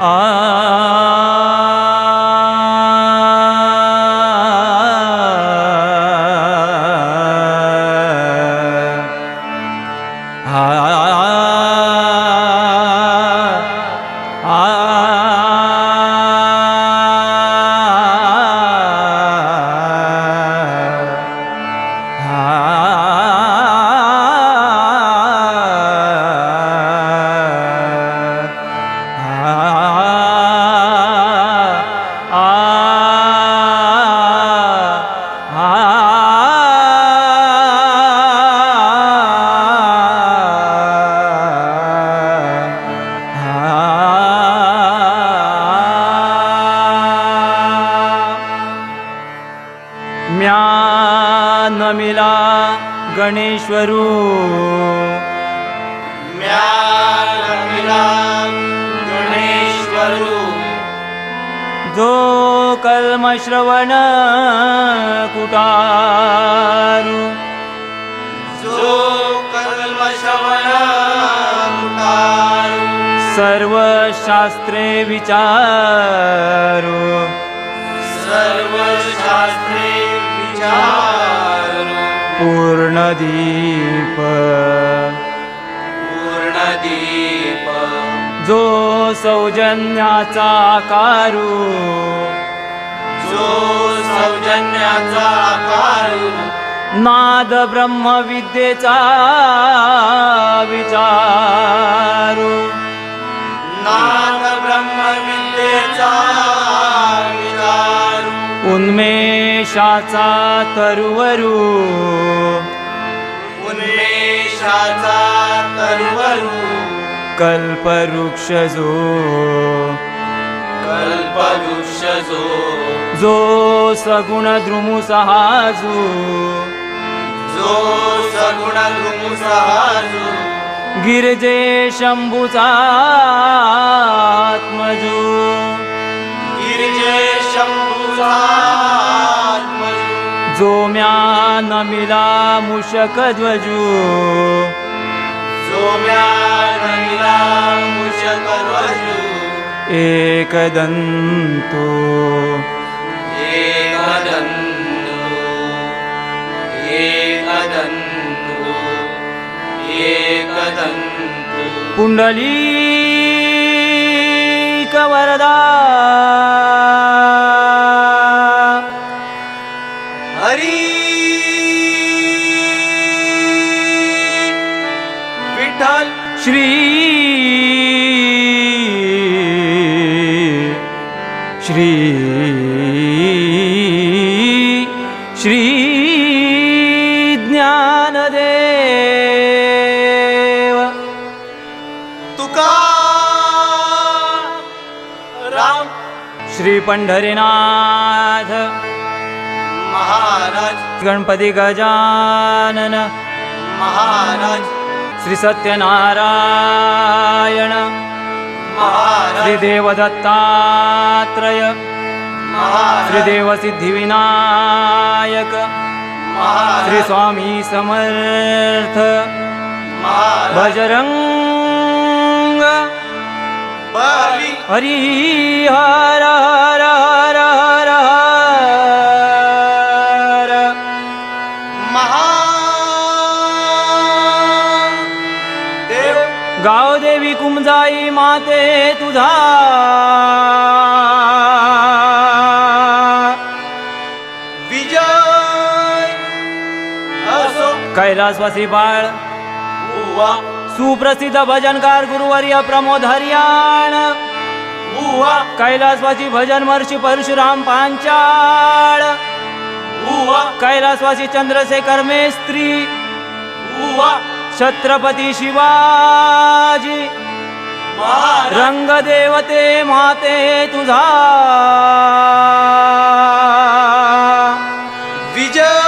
Ah. नमिला गणेश्वरू. गणेश्वरू जो कल्मश्रवण कुटारू. जो कल्मशवण मुटारू सर्व शास्त्रे विचारू. सर्व शास्त्रे विचारू. पूर्णदीप। पूर्णदीप। जो सौजन्याचा आकारू। जो सौजन्याचा आकारू। नाद ब्रह्मविद्येचा विचारू। नाद ब्रह्मविद्येचा उन्मेषाचा तरुवरू. उन्मेषाचा तरुवरू. कल्पवृक्ष जो कल्पवृक्ष जो जो सगुण द्रुमु सहाजू जो सगुण द्रुमुसहाजू गिरजे शंभूचा आत्मजू गिरिजे शंभुरात्मजू सोम्या न मिला सोम्या न मिला मूषक ध्वजो। एकदन्तो एको एकं पुण्डली श्री श्री ज्ञानदेव। तुका राम। श्री पंढरीनाथ। महाराज। गणपती गजानन। महाराज। श्री सत्यनारायण श्रीदेवदत्तात्रय श्रीदेवसिद्धिविनायक। श्रीस्वामी समर्थ भजरङ्ग हरि हर हर हर देवी कुमजाई माते तुझा. विजय. असो. कैलासवासी बाळ. उवा सुप्रसिद्ध भजनकार गुरुवर्य प्रमोद हरियाण. कैलासवासी भजन महर्षी परशुराम पांचाळ. कैलासवासी चंद्रशेखर मेस्त्री. छत्रपती माझी रंग देवते माते तुझा। विजय।